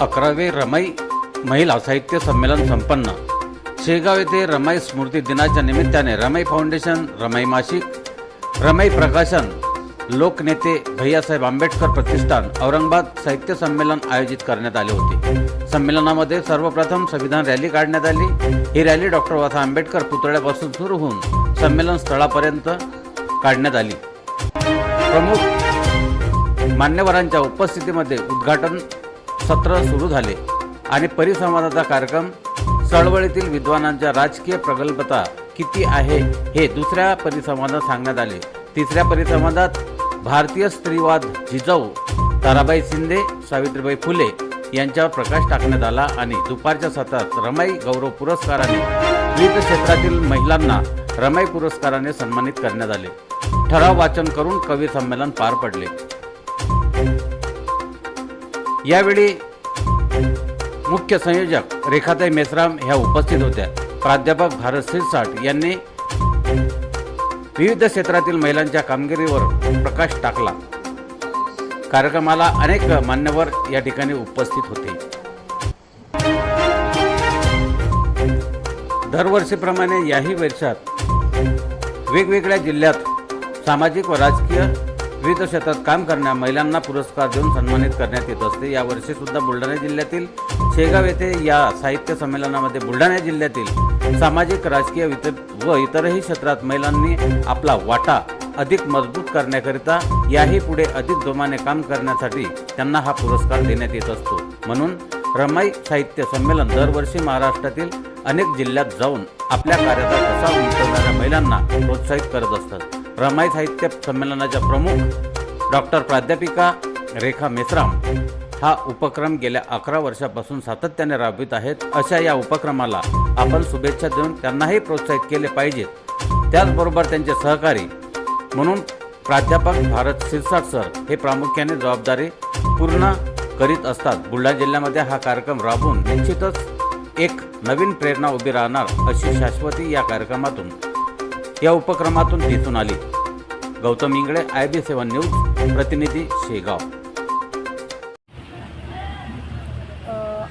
अकरावे रमाई महिला साहित्य संमेलन संपन्न. शेगाव येथे रमाई स्मृती दिनाच्या निमित्ताने रमाई फाउंडेशन रमाई मासिक रमाई प्रकाशन लोकनेते भैयासाहेब आंबेडकर प्रतिष्ठान औरंगाबाद साहित्य संमेलन आयोजित करण्यात आले होते. संमेलनामध्ये सर्वप्रथम संविधान रॅली काढण्यात आली. ही रॅली डॉक्टर बाबासाहेब आंबेडकर पुतळ्यापासून सुरू होऊन संमेलन स्थळापर्यंत काढण्यात आली. प्रमुख मान्यवरांच्या उपस्थितीमध्ये उद्घाटन सत्र सुरू झाले आणि परिसंवादाचा कार्यक्रम चळवळीतील विद्वानांच्या राजकीय प्रगल्भता किती आहे हे दुसऱ्या परिसंवादात सांगण्यात आले. तिसऱ्या परिसंवादात भारतीय स्त्रीवाद जिजाऊ ताराबाई शिंदे सावित्रीबाई फुले यांच्यावर प्रकाश टाकण्यात आला आणि दुपारच्या सत्रात रमाई गौरव पुरस्काराने विविध क्षेत्रातील महिलांना रमाई पुरस्काराने सन्मानित करण्यात आले. ठराव वाचन करून कवी संमेलन पार पडले. यावेळी मुख्य संयोजक रेखाताई मेसराम ह्या उपस्थित होत्या. प्राध्यापक भारत सिरसाट यांनी विविध क्षेत्रातील महिलांच्या कामगिरीवर प्रकाश टाकला. कार्यक्रमाला अनेक मान्यवर या ठिकाणी उपस्थित होते. दरवर्षीप्रमाणे याही वर्षात वेगवेगळ्या जिल्ह्यात सामाजिक व राजकीय विविध क्षेत्रात काम करणाऱ्या महिलांना पुरस्कार देऊन सन्मानित करण्यात येत असते. यावर्षी सुद्धा बुलढाणा जिल्ह्यातील शेगाव येथे या साहित्य संमेलनामध्ये बुलढाणा जिल्ह्यातील सामाजिक राजकीय वित- व इतरही क्षेत्रात महिलांनी आपला वाटा अधिक मजबूत करण्याकरिता याही पुढे अधिक जोमाने काम करण्यासाठी त्यांना हा पुरस्कार देण्यात येत असतो. म्हणून रमाई साहित्य संमेलन दरवर्षी महाराष्ट्रातील अनेक जिल्ह्यात जाऊन आपल्या कार्याचा ठसा उमटवणाऱ्या महिलांना प्रोत्साहित करत असतात. रमाई साहित्य संमेलनाच्या प्रमुख डॉक्टर प्राध्यापिका रेखा मेसराम हा उपक्रम गेल्या अकरा वर्षापासून सातत्याने राबवित आहेत. अशा या उपक्रमाला आपण शुभेच्छा देऊन त्यांनाही प्रोत्साहित केले पाहिजेत त्याचबरोबर त्यांचे सहकारी म्हणून प्राध्यापक भारत सिरसाट सर हे प्रामुख्याने जबाबदारी पूर्ण करीत असतात. बुलढाणा जिल्ह्यामध्ये हा कार्यक्रम राबवून निश्चितच एक नवीन प्रेरणा उभी राहणार अशी शाश्वती या कार्यक्रमातून या उपक्रमातून दिसून आली. Gautam Ingle I B seven news प्रतिनिधी शेगाव.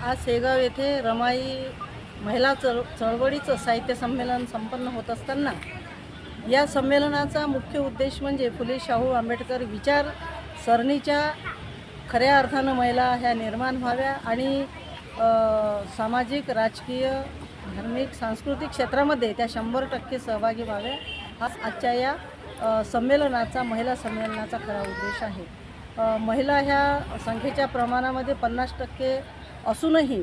आज शेगाव येथे रमाई महिला चळ चळवळीचं साहित्य संमेलन संपन्न होत असताना या संमेलनाचा मुख्य उद्देश म्हणजे फुले शाहू आंबेडकर विचार सरणीच्या खऱ्या अर्थानं महिला ह्या निर्माण व्हाव्या आणि सामाजिक राजकीय धार्मिक सांस्कृतिक क्षेत्रामध्ये त्या शंभर टक्के सहभागी व्हाव्या. हा आजच्या या संमेलनाचा महिला संमेलनाचा खरा उद्देश आहे. महिला ह्या संख्येच्या प्रमाणामध्ये पन्नास टक्के असूनही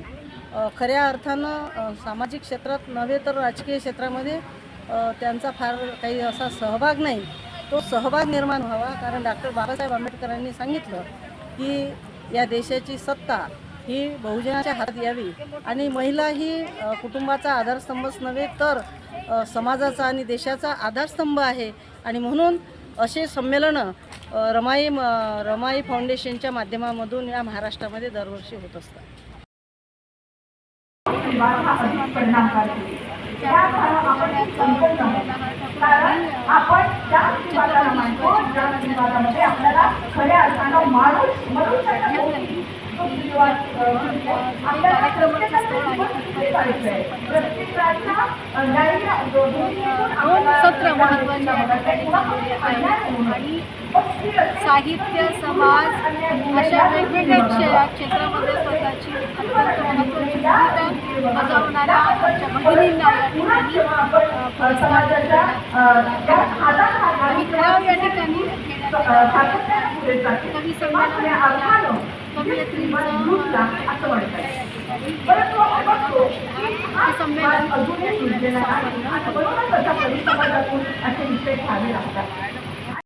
खऱ्या अर्थानं सामाजिक क्षेत्रात नव्हे तर राजकीय क्षेत्रामध्ये त्यांचा फार काही असा सहभाग नाही. तो सहभाग निर्माण व्हावा कारण डॉक्टर बाबासाहेब आंबेडकरांनी सांगितलं की या देशाची सत्ता ही बहुजनाच्या हातात यावी आणि महिला ही कुटुंबाचा आधारस्तंभच नव्हे तर समाजाचा आणि देशाचा आधारस्तंभ आहे. आणि म्हणून असे संमेलनं रमाई म- रमाई फाउंडेशनच्या माध्यमामधून या महाराष्ट्रामध्ये दरवर्षी होत असतात. विवाद आहे. सत्र आणि साहित्य समाज अशा वेगवेगळ्या क्षेत्रामध्ये स्वतःची अत्यंत महत्त्वाची भूमिका बजावणाऱ्या आमच्या बहिणींना या ठिकाणी पुरस्कार आणि ठराव या ठिकाणी कवी संमेलनामध्ये हा संमेलन असे विषय घ्यावे लागतात